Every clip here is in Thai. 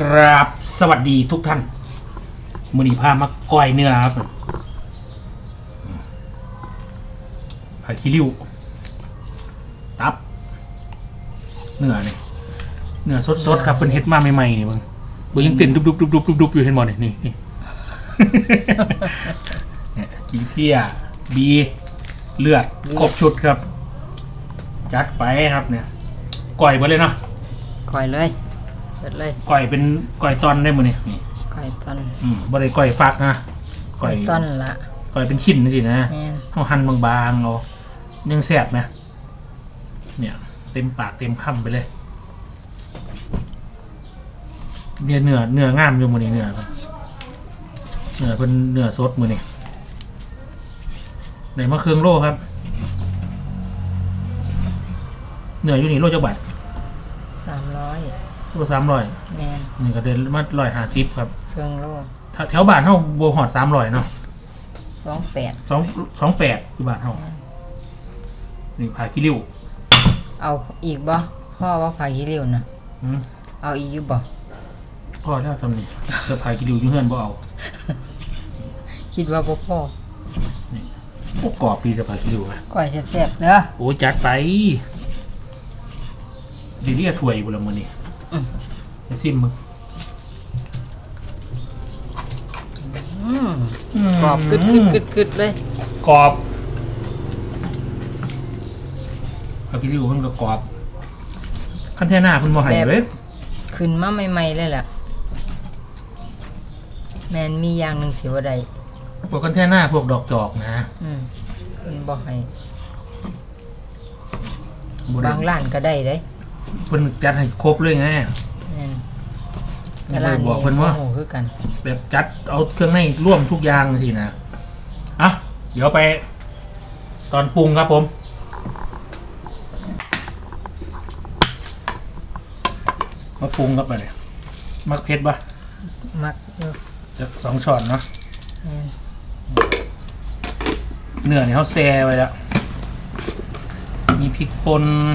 กราบสวัสดีทุกท่านมือนีพามาก้อยเนื้อครับผักขี้ริ้ว ตับ เนื้อนี่เนื้อสดๆครับเป็นเฮ็ดมาใหม่ๆนี่เบิ่งเบิ่งยังเต้นดุบๆๆๆๆอยู่เห็นบ่นี่นี่นี่เนี่ยกีเพียบีเลือดครบชุดครับ จัดไปครับเนี่ยก่อยหมดเลยเนาะคอยเลยเสร็จเลยก่อยเป็นก่อยตอนได้หมดนี่นี่คอยต้นอืมบ่ได้ก่อยฟักนะคก่ออยยต้นละก่อยเป็นชิ้นนี่สินะแม่นเฮาหั่นบางๆเอายังแซ่บไหมเนี่ย เต็มปากเต็มคำไปเลยเนี่ยเนื้อเนื้องามอยู่มื้อนี้เนื้อเพิ่นเนื้อเป็นเนื้อสดมื้อนี้ไหนมาเครื่องโลครับ เนื้ออยู่นี่โลจักบาทสามร้อย โลสามร้อยแม่นนี่ก็เดินมาร้อยห้าสิบครับเครื่องโลถ้าแถวบ้านเฮาบ่ฮอดสามร้อยเนาะสองแปดสองสองแปดคือบ้านเฮานี่ผาขี้ริ้วเอาอีกบ่พ่อว่าผาขี้ริ้วนะอืมเอาอีกอยู่บ่พ่อแล้วสำนี่เสื้อผาขี้ริ้วอยู่เฮือนบ่เอาคิดว่าบ่พ่อโอ้กรอบดีแต่ผาขี้ริ้วอะก้อยแซ่บๆเด้อโอ้จัดไปดีนี่ก็ถ้วยบุละมื้อนี้อืมไป ซิมมึงอืมกรอบกึดกึดกึดกึดเลย กรอบผาขี้ริ้วมันก็กรอบคันแท่หน้าเพิ่นบ่ให้เลยขึ้นมาใหม่ๆเลยล่ะแม่นมีอย่างหนึงที่ว่าใดพวกคันแท่หน้าพวกดอกจอกนะอืมเพิ่นบ่ให้บ่ได้บางร้านก็ได้เด้เพิ่นจัดให้ครบเลยไงแม่นไม่ได้บอกเพิ่นว่า โอ้โหคือกันแบบจัดเอาเครื่องในร่วมทุกอย่างสินะอะเดี๋ยวไป ตอนปรุงครับผม มาปรุงครับไปเลยมักเผ็ดปะมักอยู่จะสองช้อนเนาะแม่นเนื้อเนี่ยเขาแซ่ไว้แล้ว มีพริกป่นอืม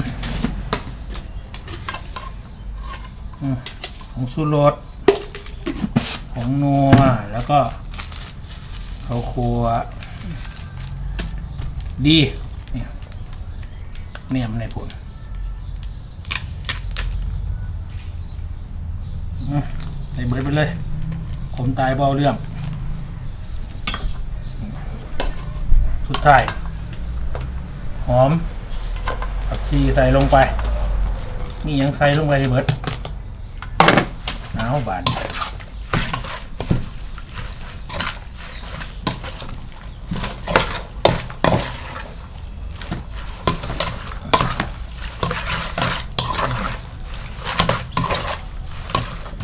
ของสูรสของนัวแล้วก็ข้าวคั่วดีเนี่ยเนี่ยมันในผลใส่เบิร์ดไปเลยขมตายเบาเรื่อง สุดท้าย หอมผักชีใส่ลงไป นี่ยังใส่ลงไปในเบิดหนาวบาน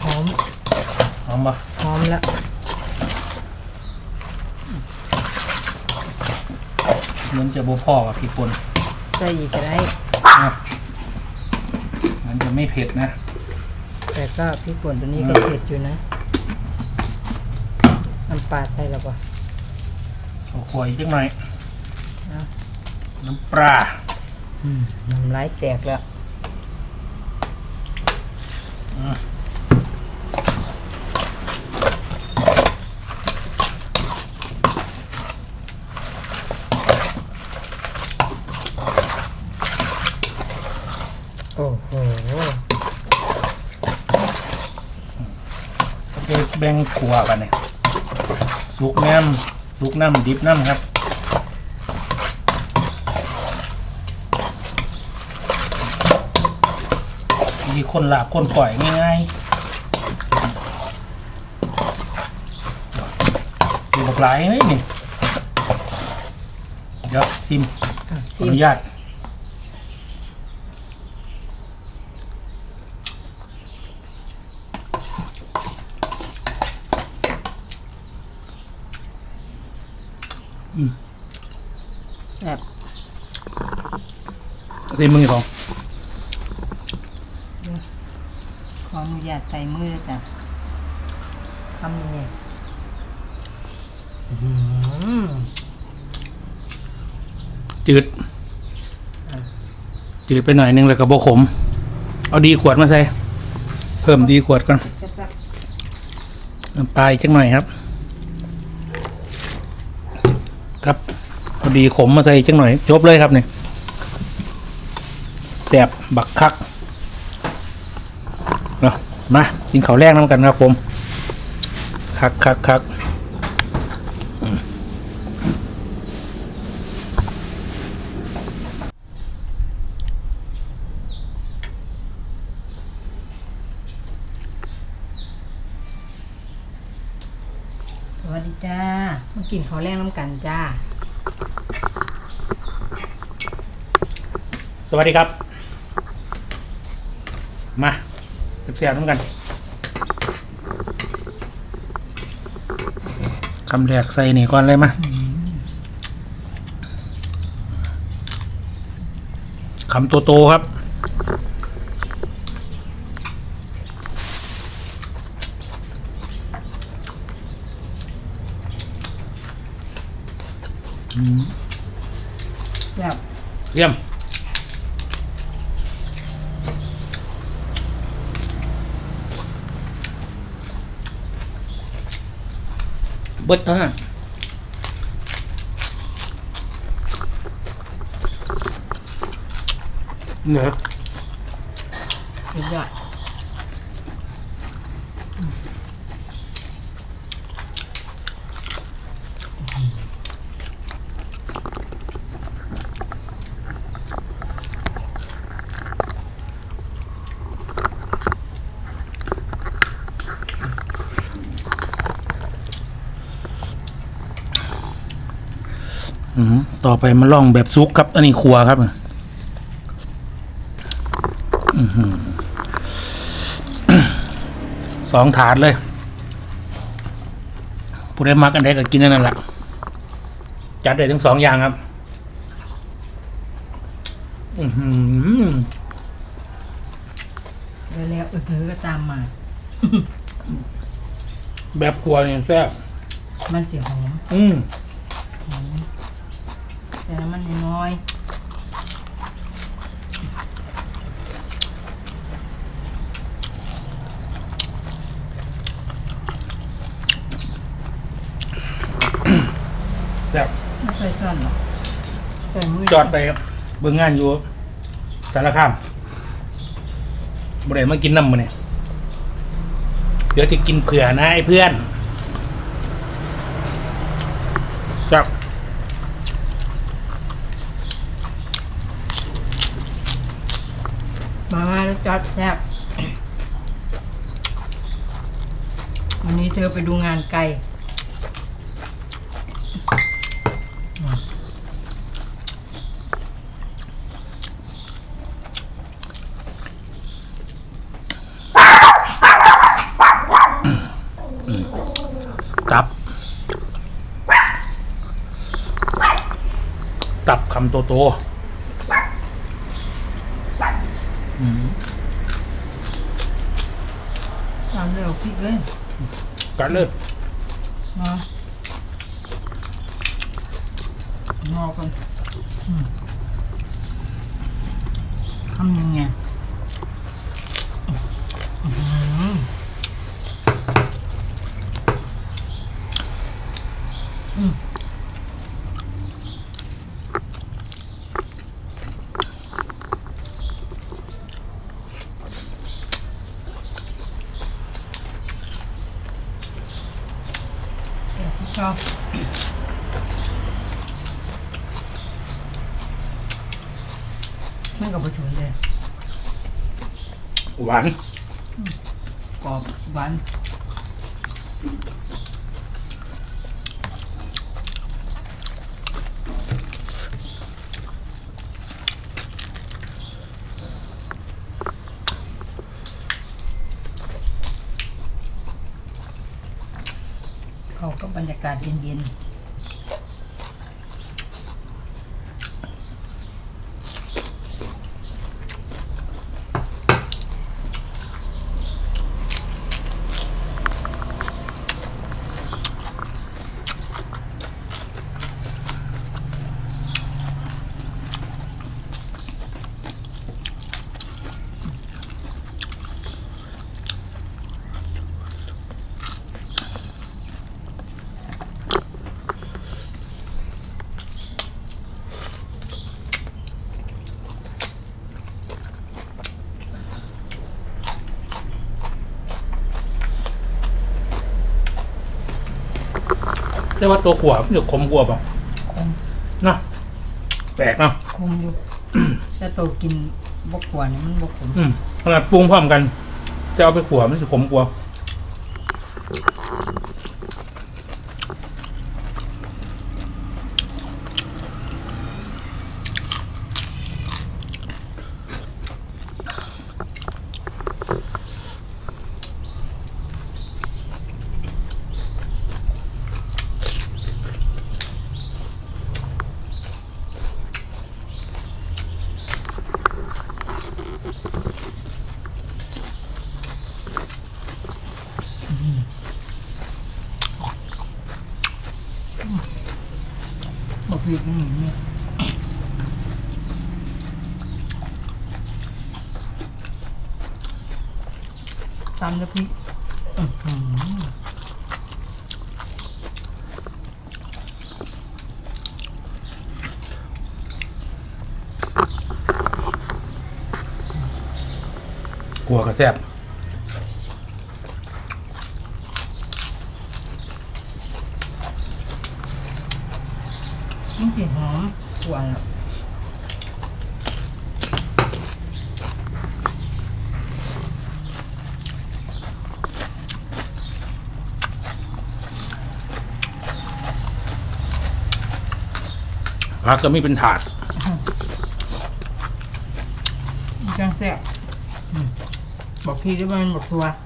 หอมหอมปะหอมแล้วมันจะบ่พอกับพริกป่นใส่อีกก็ได้อะมันจะไม่เผ็ดนะ แต่ก็พริกป่นตัวนี้ก็เผ็ดอยู่นะน้ำปลาใส่แล้วป่ะเอาขวอีกจังหน่อยเอาน้ำปลาอืมน้ำลายแตกแล้วอะโอ้โห เดี๋ยวแบ่งขัวกันเนี่ยสุกน้ำสุกน้ำดิบน้ำครับมีคนหลาบคนปล่อยง่ายๆดูหลายเลยนี่เดี๋ยวซิมอะขอซิอมนุญาตอืม แซ่บ ซิมมึงอีกสองขออนุญาตใส่มือเลยจ้ะทำยังไงอื้อหือจืด จืดไปหน่อยนึงแล้วก็บขม เอาดีขวดมาใส่ เพิ่มดีขวดก่อนน้ำปลาอีกจักหน่อยครับ ครับพอดีขมมาใส่จักหน่อย จบเลยครับเนี่ย แสบบักคักเนาะมากินข้าวแรกน้ำกันครับผม คักคักคักอืมสวัสดีจ้ามากินข้าวแรงน้ำกันจ้า สวัสดีครับ มาเสียบๆน้ำกันคำแรกใส่นี่ก่อนเลยมาคำโตๆครับแบบเยี่ยม เบิดเท่านั้นเนื้อสุดยอด อืม ต่อไปมาล่องแบบซุกครับ อันนี้ครัวครับอื้อหือสองถาดเลยผู้ได้มักอันใดก็กินอันนั่นแหละจัดได้ทั้งสองอย่างครับอือหือแล้วแล้วเออเธอก็ตามมา แบบครัวเนี่ยแซ่บมันเสียหอมอืมหอม แต่น้ำมันน้อยแซ่บๆไม่เคยซ่อนหรอกแต่มือจอดไปครับเบิ่งงานอยู่สารคามบ่ได้มากินน้ำมันเนี่ยเดี๋ยวจะกินเผื่อนะไอ้เพื่อน ครับ มามาแล้วจอดแซ่บวันนี้เธอไปดูงานไกลตับ ตับคำโตโตอืม ตามเร็วพริกเลยกัดเลยมาหอกันอืมทำยังไงอื้อหืออืมเดี๋ยวพี่ชอบ มันกับผสมเลยหวานกรอบหวานเขาก็บรรยากาศเย็นๆ แต่ว่าตัวขวบมันจะขมกว่าป่ะคมเนาะแปลกเนาะคมอยู่ แต่โตกินบกกว่านี่มันบกขมอืมขนาดปรุงพร้อมกัน จะเอาไปขวบมันจะขมกว่า บกพริกนี่นี่ตำน้ำพริกกลัวกระแซบ มันสิหอมกว่าแล้วผักก็มีเป็นถาดจังแซ่บอืมบอกพี่ด้วยว่ามันบอกทัวต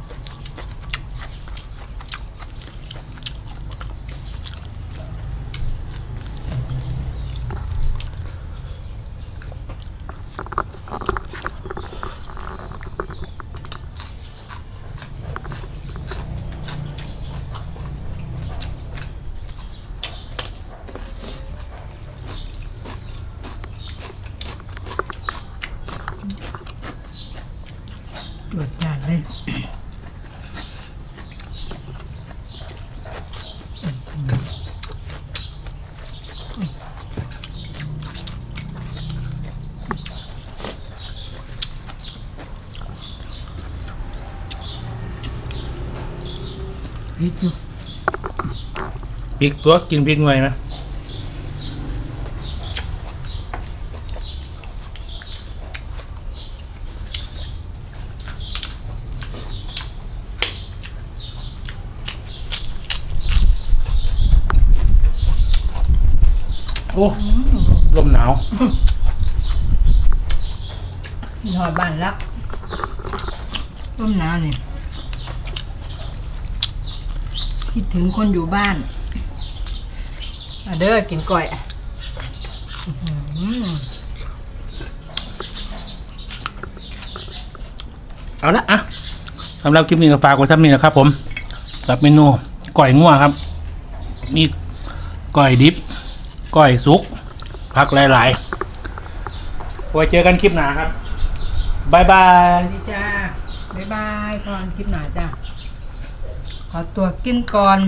ริกอยู่พริกตัวกินพริกหน่วยไหมโอ้ลมหนาวหอดบ้านรักต้มหนาวนี่ คิดถึงคนอยู่บ้านมาเด้อกินก่อยอื้อหือเอาละอะสำหรับคลิปนี้ก็ฝากไว้ท่านี้นะครับ ผมกับเมนูก่อยงัวครับ มีก่อยดิบก่อยสุกผักหลายๆไว้เจอกันคลิปหน้าครับบายบาสยวัสดีจ้า บ๊ายบายพรคลิปหนาจ้า ขอตัวกินก่อน